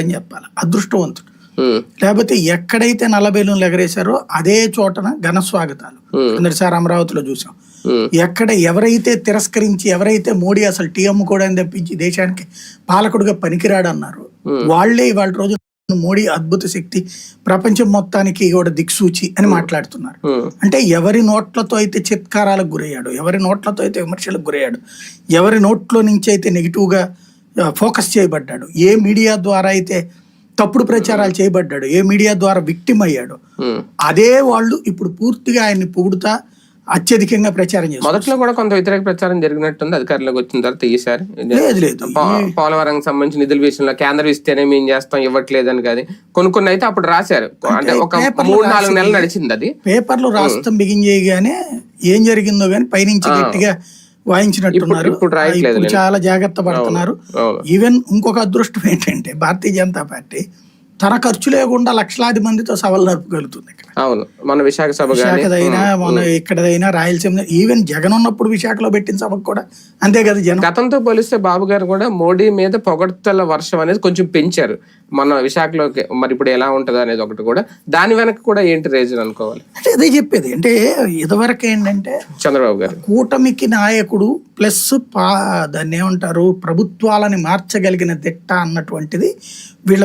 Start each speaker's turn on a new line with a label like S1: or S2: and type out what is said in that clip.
S1: అని చెప్పాలి. అదృష్టవంతుడు. లేకపోతే ఎక్కడైతే నల్లబేలును ఎగరేశారో అదే చోటన ఘన స్వాగతాలు. కిందటిసారి అమరావతిలో చూసాం. ఎక్కడ ఎవరైతే తిరస్కరించి ఎవరైతే మోడీ అసలు టీ అమ్ముకోవడానికి తప్పించి దేశానికి పాలకుడుగా పనికిరాడు అన్నారు వాళ్ళే ఇవాళ రోజు మోడీ అద్భుత శక్తి ప్రపంచం మొత్తానికి కూడా దిక్సూచి అని మాట్లాడుతున్నారు. అంటే ఎవరి నోట్లతో అయితే చిత్కారాలకు గురయ్యాడు ఎవరి నోట్లతో అయితే విమర్శలకు గురయ్యాడు ఎవరి నోట్లో నుంచి అయితే నెగిటివ్గా ఫోకస్ చేయబడ్డాడు. ఏ మీడియా ద్వారా అయితే తప్పుడు ప్రచారాలు చేయబడ్డాడు ఏ మీడియా ద్వారా విక్టిమ్ అయ్యాడు. అదే వాళ్ళు ఇప్పుడు పూర్తిగా ఆయన్ని పొగుడుతా అత్యధికంగా ప్రచారం చేస్తారు
S2: మొదట్లో కూడా కొంత వ్యతిరేక ప్రచారం జరిగినట్టుంది అధికారంలోకి వచ్చిన తర్వాత ఈసారి
S1: లేదు లేదు.
S2: పో- పోలవరం సంబంధించిన నిధుల విషయంలో కేంద్రం ఇస్తేనే మేము చేస్తాం ఇవ్వట్లేదు అని కాదు. కొన్ని కొన్ని అయితే అప్పుడు రాశారు. అంటే ఒక మూడు నాలుగు నెలలు నడిచింది అది.
S1: పేపర్లు రాస్తాం బిగిన్ చేయగానే ఏం జరిగిందో గానీ పైనుంచి గట్టిగా వాయించినట్టున్నారు.
S2: ఇప్పుడు-
S1: చాలా జాగ్రత్త పడుతున్నారు. ఈవెన్ ఇంకొక అదృష్టం ఏంటంటే భారతీయ జనతా పార్టీ తన ఖర్చు లేకుండా లక్షలాది మందితో సభలు నడపగలుగుతుంది ఇక్కడ.
S2: అవును. మన విశాఖ సభ
S1: విశాఖదైనా మన ఇక్కడదైనా రాయలసీమ ఈవెన్ జగన్ ఉన్నప్పుడు విశాఖలో పెట్టిన సభకు కూడా అంతే కదా జనం?
S2: గతంతో పోలిస్తే బాబు గారు కూడా మోడీ మీద పొగడ్తల వర్షం అనేది కొంచెం పెంచారు. మన విశాఖలోకి మరి ఇప్పుడు ఎలా ఉంటది అనేది ఒకటి కూడా. దాని వెనక కూడా ఏంటి రీజన్ అనుకోవాలి?
S1: అంటే అదే చెప్పేది. అంటే ఇదివరకు ఏంటంటే
S2: చంద్రబాబు గారు.
S1: కూటమికి నాయకుడు ప్లస్ పా దాన్ని ఏమంటారు ప్రభుత్వాలని మార్చగలిగిన దిట్ట అన్నటువంటిది వీళ్ళ